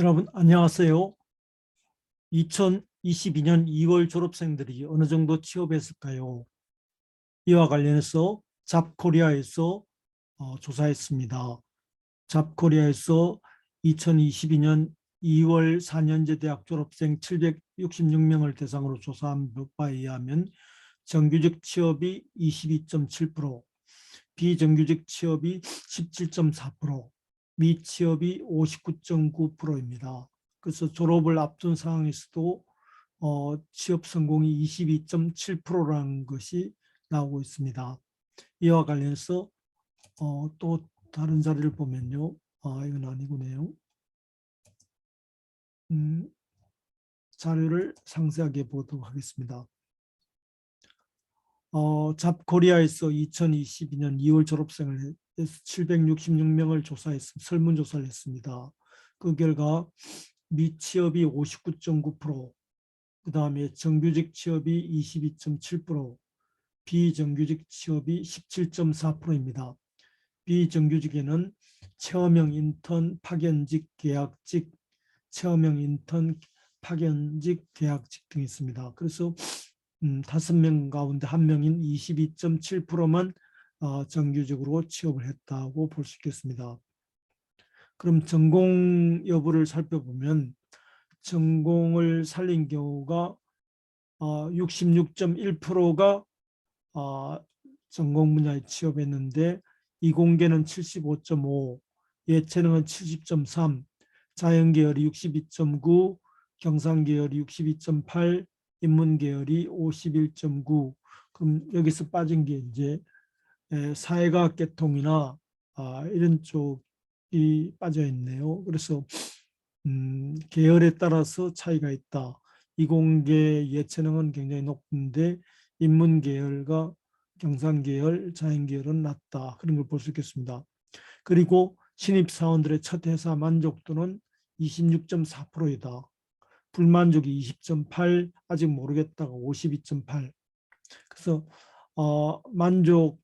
여러분 안녕하세요. 2022년 2월 졸업생들이 어느 정도 취업했을까요? 이와 관련해서 잡코리아에서 어, 조사했습니다. 잡코리아에서 2022년 2월 4년제 대학 졸업생 766명을 대상으로 조사한 바에 의하면 정규직 취업이 22.7%, 비정규직 취업이 17.4%, 미취업이 59.9%입니다. 그래서 졸업을 앞둔 상황에서도 어, 취업 성공이 22.7%라는 것이 나오고 있습니다. 이와 관련해서 어, 또 다른 자료를 보면요. 아, 이건 아니구네요. 음, 자료를 상세하게 보도록 하겠습니다. 어, 잡코리아에서 2022년 2월 졸업생을 766명을 조사했습니다. 설문조사를 했습니다. 그 결과 미취업이 59.9%, 그 다음에 정규직 취업이 22.7%, 비정규직 취업이 17.4%입니다. 비정규직에는 체험형 인턴, 파견직, 계약직, 체험형 인턴, 파견직, 계약직 등이 있습니다. 그래서 음, 다섯 명 가운데 한 명인 22.7%만 어, 정규직으로 취업을 했다고 볼 수 있겠습니다. 그럼 전공 여부를 살펴보면 전공을 살린 경우가 어, 66.1%가 어, 전공 분야에 취업했는데 이공계는 75.5, 예체능은 70.3, 자연계열이 62.9, 경상계열이 62.8, 인문계열이 51.9. 그럼 여기서 빠진 게 이제 에, 사회과학 계통이나 아, 이런 쪽이 빠져 있네요. 그래서 음, 계열에 따라서 차이가 있다. 이공계 예체능은 굉장히 높은데 인문 계열과 경상 계열, 자연 계열은 낮다. 그런 걸 볼 수 있겠습니다. 그리고 신입 사원들의 첫 회사 만족도는 26.4%이다. 불만족이 20.8, 아직 모르겠다가 52.8. 그래서 어, 만족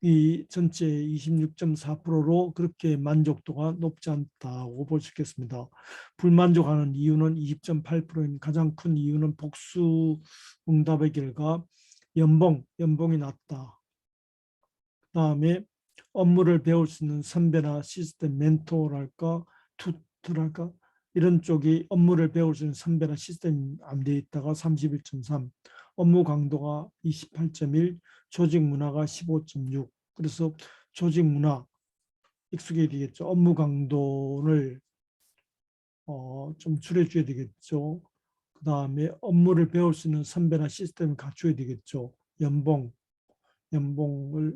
이 전체 26.4%로 그렇게 만족도가 높지 않다고 볼 수 있겠습니다. 불만족하는 이유는 20.8%인 가장 큰 이유는 복수 응답의 결과 연봉, 연봉이 낮다. 그 다음에 업무를 배울 수 있는 선배나 시스템 멘토랄까 투트랄까 이런 쪽이 업무를 배울 수 있는 선배나 시스템이 안 돼 있다가 31.3 업무 강도가 28.1 조직 문화가 15.6 그래서 조직 문화 익숙해야 되겠죠. 업무 강도를 어, 좀 줄여줘야 되겠죠. 그 다음에 업무를 배울 수 있는 선배나 시스템을 갖춰야 되겠죠. 연봉 연봉을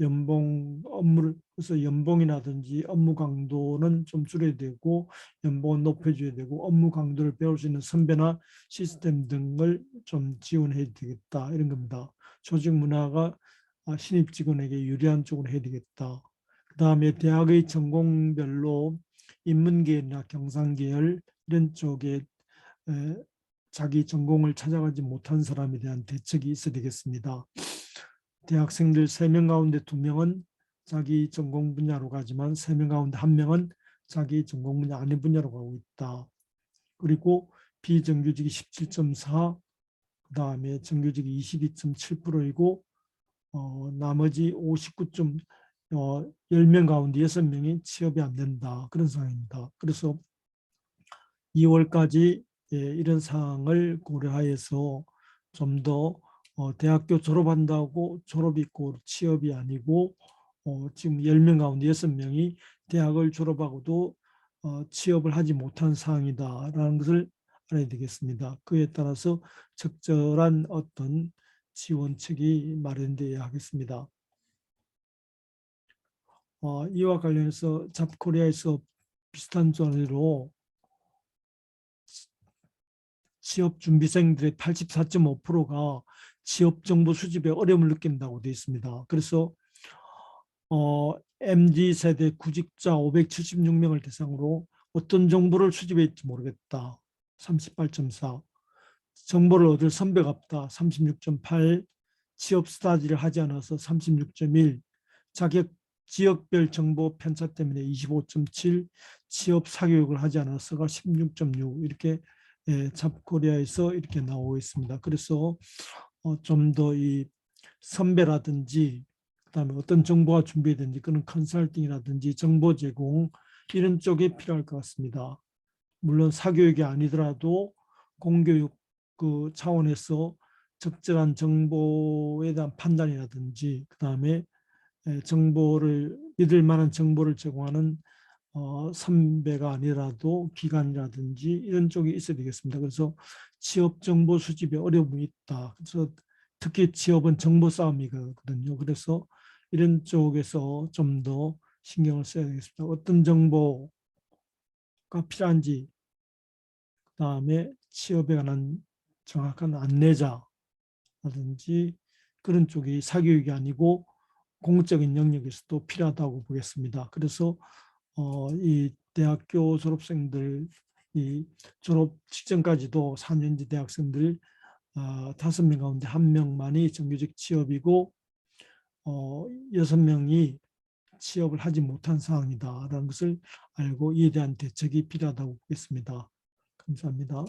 연봉 업무를 그래서 연봉이라든지 업무 강도는 좀 줄여야 되고 연봉은 높여줘야 되고 업무 강도를 배울 수 있는 선배나 시스템 등을 좀 지원해야 되겠다 이런 겁니다. 조직 문화가 아, 신입 직원에게 유리한 쪽으로 해야 되겠다. 그 다음에 대학의 전공별로 인문계열이나 경상계열 이런 쪽에 에, 자기 전공을 찾아가지 못한 사람에 대한 대책이 있어야 되겠습니다. 대학생들 3명 가운데 2명은 자기 전공 분야로 가지만 3명 가운데 1명은 자기 전공 분야 아닌 분야로 가고 있다. 그리고 비정규직이 17.4, 그 다음에 정규직이 22.7%이고 어, 나머지 59. 어, 10명 가운데 6명이 취업이 안 된다. 그런 상황입니다. 그래서 2월까지 예, 이런 사항을 고려하여서 좀더 어, 대학교 졸업한다고 졸업이 있고 취업이 아니고 어, 지금 10명 가운데 6명이 대학을 졸업하고도 어, 취업을 하지 못한 상황이다라는 것을 알아야 되겠습니다. 그에 따라서 적절한 어떤 지원책이 마련되어야 하겠습니다. 어, 이와 관련해서 잡코리아에서 비슷한 자료로 취업 준비생들의 84.5%가 취업 정보 수집에 어려움을 느낀다고 되어 있습니다. 그래서 어, MZ 세대 구직자 576명을 대상으로 어떤 정보를 수집했지 모르겠다. 38.4 정보를 얻을 선배가 없다. 36.8 취업 스타디를 하지 않아서 36.1 자격 지역별 정보 편차 때문에 25.7, 취업 사교육을 하지 않아서가 16.6 이렇게 예, 잡코리아에서 이렇게 나오고 있습니다. 그래서 어, 좀 더 이 선배라든지 그다음에 어떤 정보가 준비되든지 그런 컨설팅이라든지 정보 제공 이런 쪽에 필요할 것 같습니다. 물론 사교육이 아니더라도 공교육 그 차원에서 적절한 정보에 대한 판단이라든지 그다음에 에, 정보를 믿을 만한 정보를 제공하는 어, 선배가 아니라도 기관이라든지 이런 쪽이 있어야 되겠습니다. 그래서 취업 정보 수집에 어려움이 있다. 그래서 특히 취업은 정보 싸움이거든요. 그래서 이런 쪽에서 좀 더 신경을 써야 되겠습니다. 어떤 정보가 필요한지 그다음에 취업에 관한 정확한 안내자라든지 그런 쪽이 사교육이 아니고 공적인 영역에서도 필요하다고 보겠습니다. 그래서 어, 이 대학교 졸업생들 이 졸업 직전까지도 4년제 대학생들 아, 다섯 명 가운데 한 명만이 정규직 취업이고 어, 여섯 명이 취업을 하지 못한 상황이다라는 것을 알고 이에 대한 대책이 필요하다고 보겠습니다. 감사합니다.